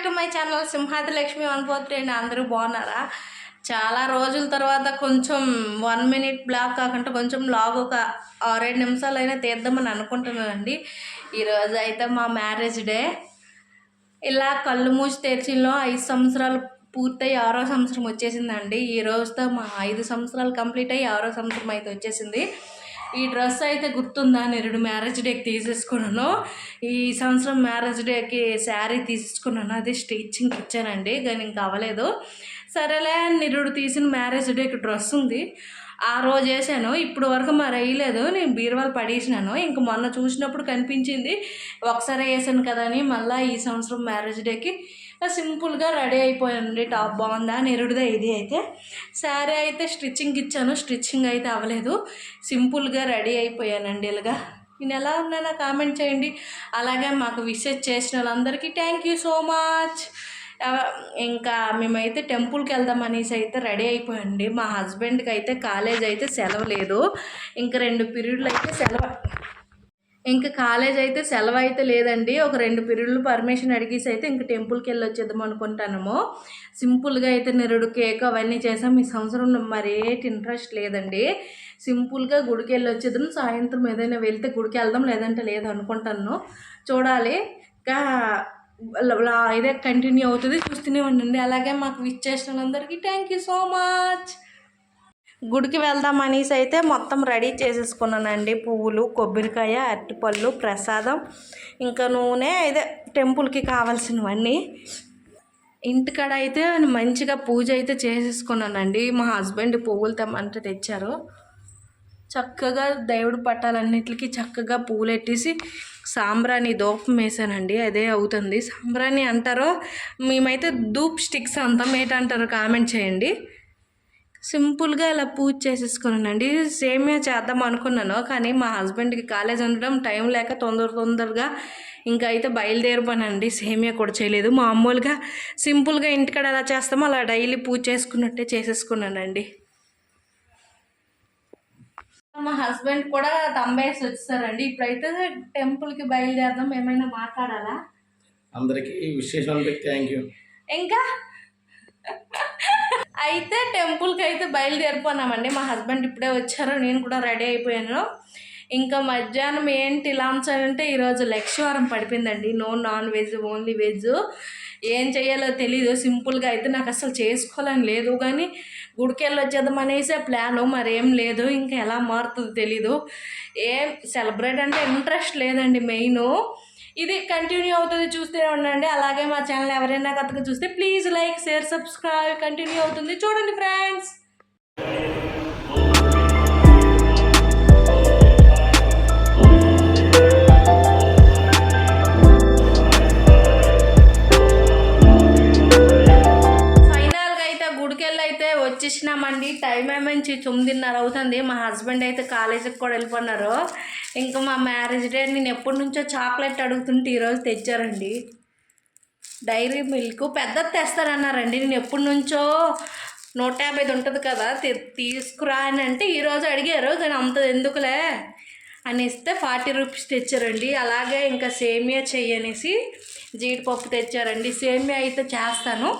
Back to my channel Simhadri Lakshmi one four three అండి అందరూ బాగున్నారా? చాలా రోజుల తర్వాత కొంచెం వన్ మినిట్ బ్లాక్ కాకుండా కొంచెం లాగ్ ఒక ఆరేడు నిమిషాలు అయినా తీద్దామని అనుకుంటున్నానండి. ఈరోజు అయితే మా మ్యారేజ్ డే ఇలా కళ్ళు మూసి తెరిచిలో ఐదు సంవత్సరాలు పూర్తయి ఆరో సంవత్సరం వచ్చేసిందండి. ఈ రోజుతో మా ఐదు సంవత్సరాలు కంప్లీట్ అయ్యి ఆరో సంవత్సరం అయితే వచ్చేసింది. ఈ డ్రెస్ అయితే గుర్తుందా నిరుడు మ్యారేజ్ డేకి తీసేసుకున్నాను. ఈ సంవత్సరం మ్యారేజ్ డేకి శారీ తీసేసుకున్నాను. అది స్టిచ్చింగ్కి ఇచ్చానండి కానీ ఇంకా అవ్వలేదు. సరేలే నిరుడు తీసిన మ్యారేజ్ డేకి డ్రెస్ ఉంది. ఆ రోజు వేసాను ఇప్పుడు వరకు మరి వేయలేదు. నేను బీరువాలు పడేసినాను. ఇంక మొన్న చూసినప్పుడు కనిపించింది ఒకసారి వేసాను కదా అని మళ్ళీ ఈ సంవత్సరం మ్యారేజ్ డేకి సింపుల్గా రెడీ అయిపోయింది. టాప్ బాగుందా? నిరుడుదే ఇది అయితే. శారీ అయితే స్టిచ్చింగ్ ఇచ్చాను. స్టిచ్చింగ్ అయితే అవ్వలేదు. సింపుల్గా రెడీ అయిపోయానండి ఇలాగా. నేను ఎలా ఉన్నానో కామెంట్ చేయండి. అలాగే మాకు విసెస్ చేసిన వాళ్ళందరికీ థ్యాంక్ యూ సో మచ్. ఇంకా మేమైతే టెంపుల్కి వెళ్దాం అనేసి అయితే రెడీ అయిపోయండి మా హస్బెండ్కి అయితే కాలేజ్ అయితే సెలవు లేదు. ఇంకా రెండు పీరియడ్లు అయితే సెలవు. ఇంకా కాలేజ్ అయితే సెలవు అయితే లేదండి. ఒక రెండు పీరియడ్లు పర్మిషన్ అడిగేసి అయితే ఇంక టెంపుల్కి వెళ్ళి వచ్చేద్దాం అనుకుంటాము సింపుల్గా అయితే నిరుడు కేక్ అవన్నీ చేసాం. ఈ సంవత్సరం మరేటి ఇంట్రెస్ట్ లేదండి. సింపుల్గా గుడికి వెళ్ళి వచ్చేద్దాం సాయంత్రం ఏదైనా వెళ్తే గుడికి వెళ్దాం. లేదంటే లేదు అనుకుంటాను. చూడాలి. ఇంకా ఇదే కంటిన్యూ అవుతుంది. చూస్తూనే ఉండండి. అలాగే మాకు విచ్ చేసిన అందరికీ థ్యాంక్ యూ సో మచ్ గుడికి వెళ్దాం అనేసి అయితే మొత్తం రెడీ చేసేసుకున్నానండి. పువ్వులు కొబ్బరికాయ అరటిపళ్ళు ప్రసాదం ఇంకా నూనె ఇదే టెంపుల్కి కావాల్సినవన్నీ. ఇంటికాడ అయితే మంచిగా పూజ అయితే చేసేసుకున్నానండి. మా హస్బెండ్ పువ్వులు తెమ్మంటే తెచ్చారు. చక్కగా దేవుడు పట్టాలన్నిటికి చక్కగా పూలు ఎట్టేసి సాంబ్రాణి దూపం వేసానండి అదే అవుతుంది. సాంబ్రాణి అంటారో మేమైతే ధూప్ స్టిక్స్ అంటాం ఏంటంటారో కామెంట్ చేయండి. సింపుల్గా ఇలా పూజ చేసేసుకున్నానండి. సేమే చేద్దాం అనుకున్నాను. కానీ మా హస్బెండ్కి కాలేజ్ ఉండడం టైం లేక తొందర తొందరగా ఇంకా అయితే బయలుదేరిపోయానండి సేమియా కూడా చేయలేదు. మామూలుగా సింపుల్గా ఇంటికాడ ఎలా చేస్తామో అలా డైలీ పూజ చేసుకున్నట్టే చేసేసుకున్నానండి. మా హస్బెండ్ కూడా తంబేసి వచ్చేసారండి. ఇప్పుడైతే టెంపుల్కి బయలుదేరదాం. ఏమైనా మాట్లాడాలా? అందరికీ విశేషాలకు థ్యాంక్ యూ. ఇంకా? అయితే టెంపుల్కి అయితే బయలుదేరిపోనామండి. మా హస్బెండ్ ఇప్పుడే వచ్చారు నేను కూడా రెడీ అయిపోయాను. ఇంకా మధ్యాహ్నం ఏంటి లంచ్ అంటే ఈరోజు లక్ష్యవారం పడిపోయిందండి. No non veg only veg. ఏం చేయాలో తెలీదు సింపుల్గా అయితే నాకు అసలు చేసుకోవాలని లేదు. కానీ గుడికి వెళ్ళి అనేసి ప్లాను మరేం లేదు. ఇంకా ఎలా మారుతుందో తెలీదు. ఏం సెలబ్రేట్ అంటే ఇంట్రెస్ట్ లేదండి మెయిన్. ఇది కంటిన్యూ అవుతుంది చూస్తూనే ఉండండి. అలాగే మా ఛానల్ ఎవరైనా కథకు చూస్తే please like share subscribe continue అవుతుంది. చూడండి ఫ్రెండ్స్ వచ్చేసినామండి టైం ఏమంచి తొమ్మిదిన్నర అవుతుంది. మా హస్బెండ్ అయితే కాలేజీకి కూడా వెళ్ళిపోన్నారు ఇంకా మా మ్యారేజ్ డే నేను ఎప్పటి నుంచో చాక్లెట్ అడుగుతుంటే ఈరోజు తెచ్చారండి. డైరీ మిల్క్ పెద్దది తెస్తారన్నారండి. నేను ఎప్పటి నుంచో నూట యాభై ఉంటుంది కదా తీసుకురా అని అంటే ఈరోజు అడిగారు. కానీ అంత ఎందుకులే? అని ఇస్తే ఫార్టీ రూపీస్ తెచ్చారండి. అలాగే ఇంకా సేమియా చెయ్యనేసి జీడిపప్పు తెచ్చారండి. సేమియా అయితే చేస్తాను.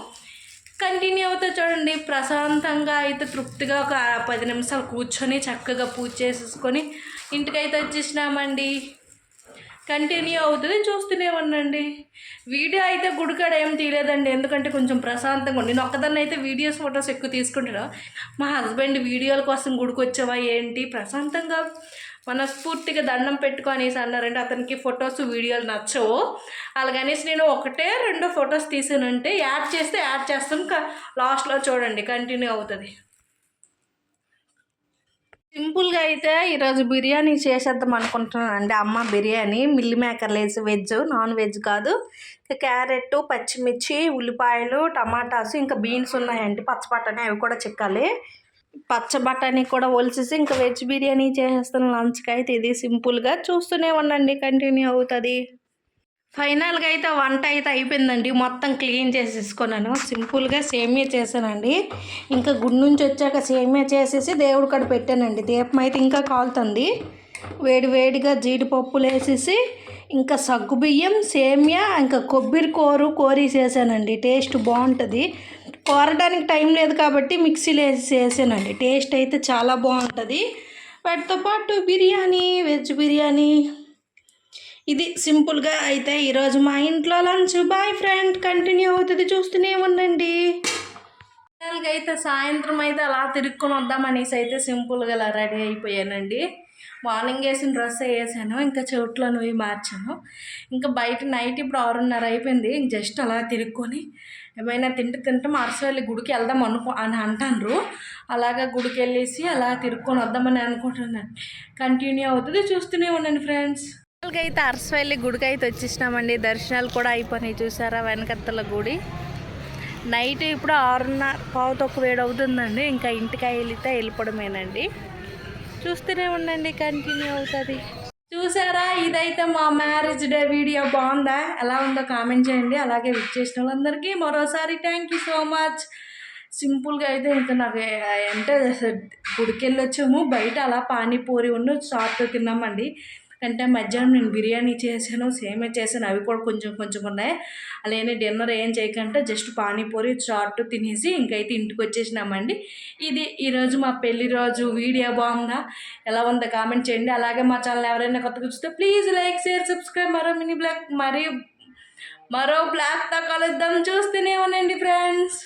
కంటిన్యూ అవుతా చూడండి. ప్రశాంతంగా అయితే తృప్తిగా ఒక పది నిమిషాలు కూర్చొని చక్కగా పూజ చేసేసుకొని ఇంటికైతే వచ్చేసినామండి. కంటిన్యూ అవుతుంది చూస్తూనే ఉండండి వీడియో అయితే గుడికాడ ఏం తీయలేదండి. ఎందుకంటే కొంచెం ప్రశాంతంగా ఉంది. నేను ఒక్కదాన్ని అయితే వీడియోస్ ఫొటోస్ ఎక్కువ తీసుకుంటాను మా హస్బెండ్ వీడియోల కోసం గుడికి వచ్చావా ఏంటి? ప్రశాంతంగా మనస్ఫూర్తిగా దండం పెట్టుకొనేసి అన్నారంటే అతనికి ఫొటోస్ వీడియోలు నచ్చవు. అలాగనేసి నేను ఒకటే రెండు ఫొటోస్ తీసానంటే యాడ్ చేస్తే యాడ్ చేస్తాం. లాస్ట్లో చూడండి. కంటిన్యూ అవుతుంది. సింపుల్గా అయితే ఈరోజు బిర్యానీ చేసేద్దాం అనుకుంటున్నాను అండి అమ్మ బిర్యానీ మిల్లి మేకర్ వేసి వెజ్ నాన్ వెజ్ కాదు. ఇంకా క్యారెట్ పచ్చిమిర్చి ఉల్లిపాయలు టమాటాస్ ఇంకా బీన్స్ ఉన్నాయండి పచ్చబటానీ అవి కూడా చిక్కాలి. పచ్చ బఠానీ కూడా ఒలిసేసి ఇంకా వెజ్ బిర్యానీ చేసేస్తాను లంచ్కి అయితే. ఇది సింపుల్గా చూస్తూనే ఉండండి కంటిన్యూ అవుతుంది. ఫైనల్గా అయితే వంట అయితే అయిపోయిందండి. మొత్తం క్లీన్ చేసేసుకున్నాను. సింపుల్గా సేమియా చేశానండి. ఇంకా గుడి నుంచి వచ్చాక సేమియా చేసేసి దేవుడి కాడ పెట్టానండి. దీపం అయితే ఇంకా కాలుతుంది. వేడి వేడిగా జీడిపప్పులు వేసేసి ఇంకా సగ్గుబియ్యం సేమియా ఇంకా కొబ్బరి కూర కోరేసేసానండి టేస్ట్ బాగుంటుంది. కోరడానికి టైం లేదు కాబట్టి మిక్సీలో వేసి చేసానండి టేస్ట్ అయితే చాలా బాగుంటుంది. వాటితో పాటు బిర్యానీ వెజ్ బిర్యానీ ఇది సింపుల్గా అయితే ఈరోజు మా ఇంట్లో లంచ్. Boy friend. కంటిన్యూ అవుతుంది. చూస్తూనే ఉండండి. అయితే సాయంత్రం అయితే అలా తిరుక్కొని వద్దామనేసి అయితే సింపుల్గా అలా రెడీ అయిపోయానండి. మార్నింగ్ వేసిన డ్రెస్ వేసాను. ఇంకా చెవుట్లో నువ్వు మార్చాను. ఇంకా బయట నైట్ ఇప్పుడు ఆరున్నర అయిపోయింది. జస్ట్ అలా తిరుక్కొని ఏమైనా తింటే తింటే వెళ్ళి గుడికి వెళ్దాం అనుకో అని అంటాను అలాగా గుడికి వెళ్ళేసి అలా తిరుక్కొని వద్దామని అనుకుంటున్నాను. కంటిన్యూ అవుతుంది. చూస్తూనే ఉండండి ఫ్రెండ్స్. అయితే అరసవల్లి గుడికి అయితే వచ్చేసినామండి. దర్శనాలు కూడా అయిపోయినాయి. చూసారా? వెనకత్తల గుడి. నైట్ ఇప్పుడు ఆరున్నర పావు తొక్క వేడి అవుతుందండి. ఇంకా ఇంటికి వెళితే వెళ్ళిపోవడమేనండి. చూస్తూనే ఉండండి. కంటిన్యూ అవుతుంది. చూసారా? ఇదైతే మా మ్యారేజ్ డే వీడియో బాగుందా? ఎలా ఉందో కామెంట్ చేయండి. అలాగే విచ్చేసిన వాళ్ళందరికీ మరోసారి థ్యాంక్ యూ సో మచ్ సింపుల్గా అయితే ఇంకా నాకు అంటే గుడికి వెళ్ళొచ్చాము బయట అలా పానీపూరి ఉన్న షాప్తో తిన్నామండి. అంటే మధ్యాహ్నం నేను బిర్యానీ చేశాను సేమే చేశాను అవి కూడా కొంచెం కొంచెం ఉన్నాయి. అలానే డిన్నర్ ఏం చేయకంటే జస్ట్ పానీపూరి చాట్ తినేసి ఇంకైతే ఇంటికి వచ్చేసినామండి. ఇది ఈరోజు మా పెళ్ళి రోజు వీడియో బాగుందా? ఎలా ఉందో కామెంట్ చేయండి. అలాగే మా ఛానల్ ఎవరైనా కొత్తగా చూస్తే ప్లీజ్ లైక్ షేర్ సబ్స్క్రైబ్. మరో మినీ బ్లాక్ మరియు మరో బ్లాక్తో కలుద్దాం. చూస్తూనే ఉండండి ఫ్రెండ్స్.